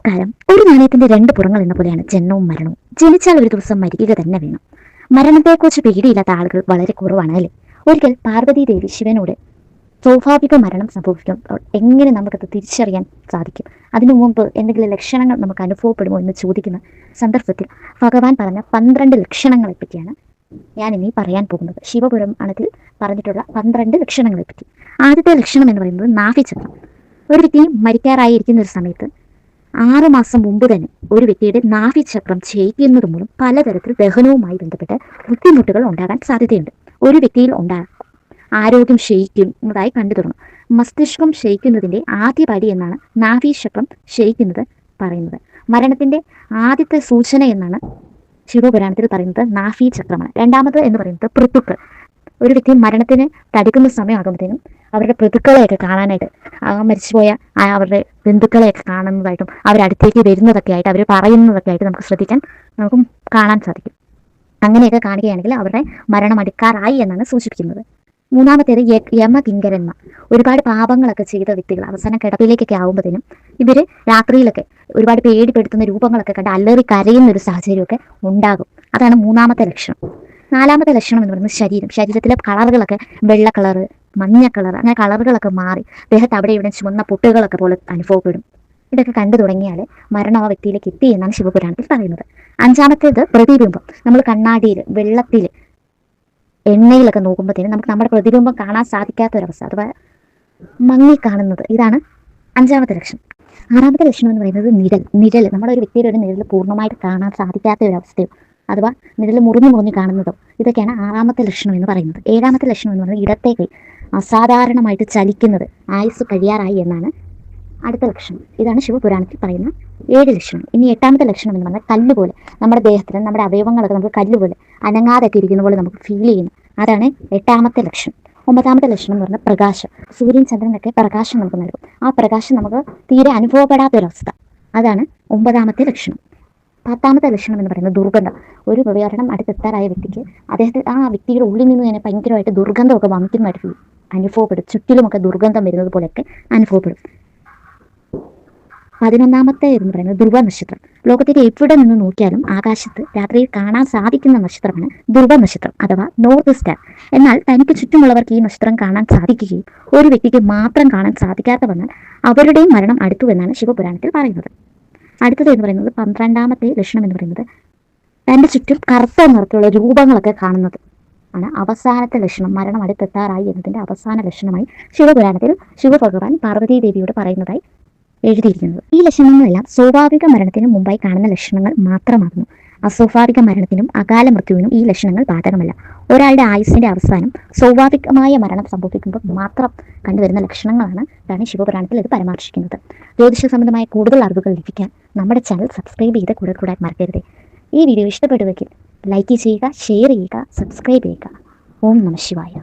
നമസ്കാരം ഒരു നാണയത്തിന്റെ രണ്ട് പുറങ്ങൾ എന്ന പോലെയാണ് ജനനവും മരണവും. ജനിച്ചാൽ ഒരു ദിവസം മരിക്കുക തന്നെ വേണം. മരണത്തെക്കുറിച്ച് പേടിയില്ലാത്ത ആളുകൾ വളരെ കുറവാണ് അല്ലേ? ഒരിക്കൽ പാർവതി ദേവി ശിവനോട് സ്വാഭാവിക മരണം സംഭവിക്കുമ്പോൾ എങ്ങനെ നമുക്കത് തിരിച്ചറിയാൻ സാധിക്കും? അതിനു മുമ്പ് എന്തെങ്കിലും ലക്ഷണങ്ങൾ നമുക്ക് അനുഭവപ്പെടുമോ എന്ന് ചോദിക്കുന്ന സന്ദർഭത്തിൽ ഭഗവാൻ പറഞ്ഞ പന്ത്രണ്ട് ലക്ഷണങ്ങളെ പറ്റിയാണ് ഞാൻ ഇനി പറയാൻ പോകുന്നത്. ശിവപുരം അണത്തിൽ പറഞ്ഞിട്ടുള്ള പന്ത്രണ്ട് ലക്ഷണങ്ങളെ പറ്റി. ആദ്യത്തെ ലക്ഷണം എന്ന് പറയുന്നത് നാഭിചക്രം ഒരു വ്യക്തി മരിക്കാറായിരിക്കുന്ന ഒരു സമയത്ത് ആറ് മാസം മുമ്പ് തന്നെ ഒരു വ്യക്തിയുടെ നാഭിചക്രം ക്ഷയിക്കുന്നത് മൂലം പലതരത്തിൽ ദഹനവുമായി ബന്ധപ്പെട്ട് ബുദ്ധിമുട്ടുകൾ ഉണ്ടാകാൻ സാധ്യതയുണ്ട്. ഒരു വ്യക്തിയിൽ ഉണ്ടാകാം ആരോഗ്യം ക്ഷയിക്കുന്നതായി കണ്ടു തുടങ്ങും. മസ്തിഷ്കം ക്ഷയിക്കുന്നതിന്റെ ആദ്യ പടി എന്നാണ് നാഭീചക്രം ക്ഷയിക്കുന്നത് പറയുന്നത്. മരണത്തിന്റെ ആദ്യത്തെ സൂചന എന്നാണ് ശിവപുരാണത്തിൽ പറയുന്നത് നാഫി ചക്രമാണ് രണ്ടാമത് എന്ന് പറയുന്നത് പൃത്തുക്കൾ ഒരു വ്യക്തി മരണത്തിന് തടുക്കുന്ന സമയമാകുമ്പോഴത്തേനും അവരുടെ പൃതുക്കളെയൊക്കെ കാണാനായിട്ട് ആ മരിച്ചുപോയ അവരുടെ ബന്ധുക്കളെയൊക്കെ കാണുന്നതായിട്ടും അവരടുത്തേക്ക് വരുന്നതൊക്കെ ആയിട്ട് അവർ പറയുന്നതൊക്കെ ആയിട്ട് നമുക്ക് ശ്രദ്ധിക്കാൻ നമുക്ക് കാണാൻ സാധിക്കും. അങ്ങനെയൊക്കെ കാണുകയാണെങ്കിൽ അവരുടെ മരണം അടുക്കാറായി എന്നാണ് സൂചിപ്പിക്കുന്നത്. മൂന്നാമത്തേത് യ- യമകിങ്കരന്മാർ. ഒരുപാട് പാപങ്ങളൊക്കെ ചെയ്ത വ്യക്തികൾ അവസാനം കിടപ്പിലേക്കൊക്കെ ആകുമ്പോഴത്തേനും ഇവർ രാത്രിയിലൊക്കെ ഒരുപാട് പേടിപ്പെടുത്തുന്ന രൂപങ്ങളൊക്കെ കണ്ട് അലറി കരയുന്ന ഒരു സാഹചര്യമൊക്കെ ഉണ്ടാകും. അതാണ് മൂന്നാമത്തെ ലക്ഷണം. നാലാമത്തെ ലക്ഷണം എന്ന് പറയുന്നത് ശരീരം. ശരീരത്തിലെ കളറുകളൊക്കെ വെള്ള കളറ് മഞ്ഞ കളർ അങ്ങനെ കളറുകളൊക്കെ മാറി. ദേഹത്ത് അവിടെ ഇവിടെ ചുമന്ന പൊട്ടുകളൊക്കെ പോലെ അനുഭവപ്പെടും. ഇതൊക്കെ കണ്ടു തുടങ്ങിയാൽ മരണം ആ വ്യക്തിയിലേക്ക് എത്തി എന്നാണ് ശിവപുരാണത്തിൽ പറയുന്നത്. അഞ്ചാമത്തേത് പ്രതിബിംബം. നമ്മൾ കണ്ണാടിയിൽ വെള്ളത്തിൽ എണ്ണയിലൊക്കെ നോക്കുമ്പോഴത്തേനും നമുക്ക് നമ്മുടെ പ്രതിബിംബം കാണാൻ സാധിക്കാത്ത ഒരവസ്ഥ അഥവാ മങ്ങി കാണുന്നത്. ഇതാണ് അഞ്ചാമത്തെ ലക്ഷണം. ആറാമത്തെ ലക്ഷണം എന്ന് പറയുന്നത് നിഴൽ. നിഴൽ നമ്മുടെ ഒരു വ്യക്തിയുടെ ഒരു നിഴൽ പൂർണമായിട്ട് കാണാൻ സാധിക്കാത്ത ഒരു അവസ്ഥയോ അഥവാ നിഴൽ മുറിഞ്ഞു മുറിഞ്ഞു കാണുന്നതോ ഇതൊക്കെയാണ് ആറാമത്തെ ലക്ഷണം എന്ന് പറയുന്നത്. ഏഴാമത്തെ ലക്ഷണം എന്ന് പറയുന്നത് ഇടത്തെ കൈ അസാധാരണമായിട്ട് ചലിക്കുന്നത് ആയുസ് കഴിയാറായി എന്നാണ് അടുത്ത ലക്ഷണം. ഇതാണ് ശിവപുരാണത്തിൽ പറയുന്ന ഏഴ് ലക്ഷണം. ഇനി എട്ടാമത്തെ ലക്ഷണം എന്ന് പറഞ്ഞാൽ കല്ലുപോലെ. നമ്മുടെ ദേഹത്തിന് നമ്മുടെ അവയവങ്ങളൊക്കെ നമുക്ക് കല്ലുപോലെ അനങ്ങാതൊക്കെ ഇരിക്കുന്ന പോലെ നമുക്ക് ഫീൽ ചെയ്യുന്നു. അതാണ് എട്ടാമത്തെ ലക്ഷണം. ഒമ്പതാമത്തെ ലക്ഷണം എന്ന് പറഞ്ഞാൽ പ്രകാശം. സൂര്യൻ ചന്ദ്രനൊക്കെ പ്രകാശം നമുക്ക് നൽകും. ആ പ്രകാശം നമുക്ക് തീരെ അനുഭവപ്പെടാത്തൊരവസ്ഥ. അതാണ് ഒമ്പതാമത്തെ ലക്ഷണം. പത്താമത്തെ ലക്ഷണം എന്ന് പറയുന്നത് ദുർഗന്ധം. ഒരു മരണം അടുത്തെത്താറായ വ്യക്തിക്ക് അദ്ദേഹത്തെ ആ വ്യക്തിയുടെ ഉള്ളിൽ നിന്ന് തന്നെ ഭയങ്കരമായിട്ട് ദുർഗന്ധമൊക്കെ വമിക്കുന്നതായിട്ട് ഫീൽ അനുഭവപ്പെടും. ചുറ്റിലുമൊക്കെ ദുർഗന്ധം വരുന്നത് പോലെയൊക്കെ അനുഭവപ്പെടും. പതിനൊന്നാമത്തെ എന്ന് പറയുന്നത് ധ്രുവ നക്ഷത്രം. ലോകത്തിന്റെ എവിടെ നിന്ന് നോക്കിയാലും ആകാശത്ത് രാത്രിയിൽ കാണാൻ സാധിക്കുന്ന നക്ഷത്രമാണ് ധ്രുവ നക്ഷത്രം അഥവാ നോർത്ത് സ്റ്റാർ. എന്നാൽ തനിക്ക് ചുറ്റുമുള്ളവർക്ക് ഈ നക്ഷത്രം കാണാൻ സാധിക്കുകയും ഒരു വ്യക്തിക്ക് മാത്രം കാണാൻ സാധിക്കാത്ത വന്നാൽ അവരുടെയും മരണം അടുത്തു എന്നാണ് ശിവപുരാണത്തിൽ പറയുന്നത്. അടുത്തത് എന്ന് പറയുന്നത് പന്ത്രണ്ടാമത്തെ ലക്ഷണം എന്ന് പറയുന്നത് തന്റെ ചുറ്റും കറുത്ത നിറത്തിലുള്ള രൂപങ്ങളൊക്കെ കാണുന്നത് ആണ് അവസാനത്തെ ലക്ഷണം. മരണം അടുത്തെത്താറായി എന്നതിന്റെ അവസാന ലക്ഷണമായി ശിവപുരാണത്തിൽ ശിവഭഗവാൻ പാർവതീ ദേവിയോട് പറയുന്നതായി എഴുതിയിരിക്കുന്നത്. ഈ ലക്ഷണങ്ങളെല്ലാം സ്വാഭാവിക മരണത്തിന് മുമ്പായി കാണുന്ന ലക്ഷണങ്ങൾ മാത്രമാകുന്നു. അസ്വാഭാവിക മരണത്തിനും അകാല മൃത്യുവിനും ഈ ലക്ഷണങ്ങൾ ബാധകമല്ല. ഒരാളുടെ ആയുസിന്റെ അവസാനം സ്വാഭാവികമായ മരണം സംഭവിക്കുമ്പോൾ മാത്രം കണ്ടുവരുന്ന ലക്ഷണങ്ങളാണ് ഇതാണ് ശിവപുരാണത്തിൽ ഇത് പരാമർശിക്കുന്നത്. ജ്യോതിഷ സംബന്ധമായ കൂടുതൽ അറിവുകൾ ലഭിക്കാൻ നമ്മുടെ ചാനൽ സബ്സ്ക്രൈബ് ചെയ്ത് കൂടെ കൂടാൻ മറക്കരുത്. ഈ വീഡിയോ ഇഷ്ടപ്പെടുമെങ്കിൽ ലൈക്ക് ചെയ്യുക ഷെയർ ചെയ്യുക സബ്സ്ക്രൈബ് ചെയ്യുക. ഓം നമ ശിവായ.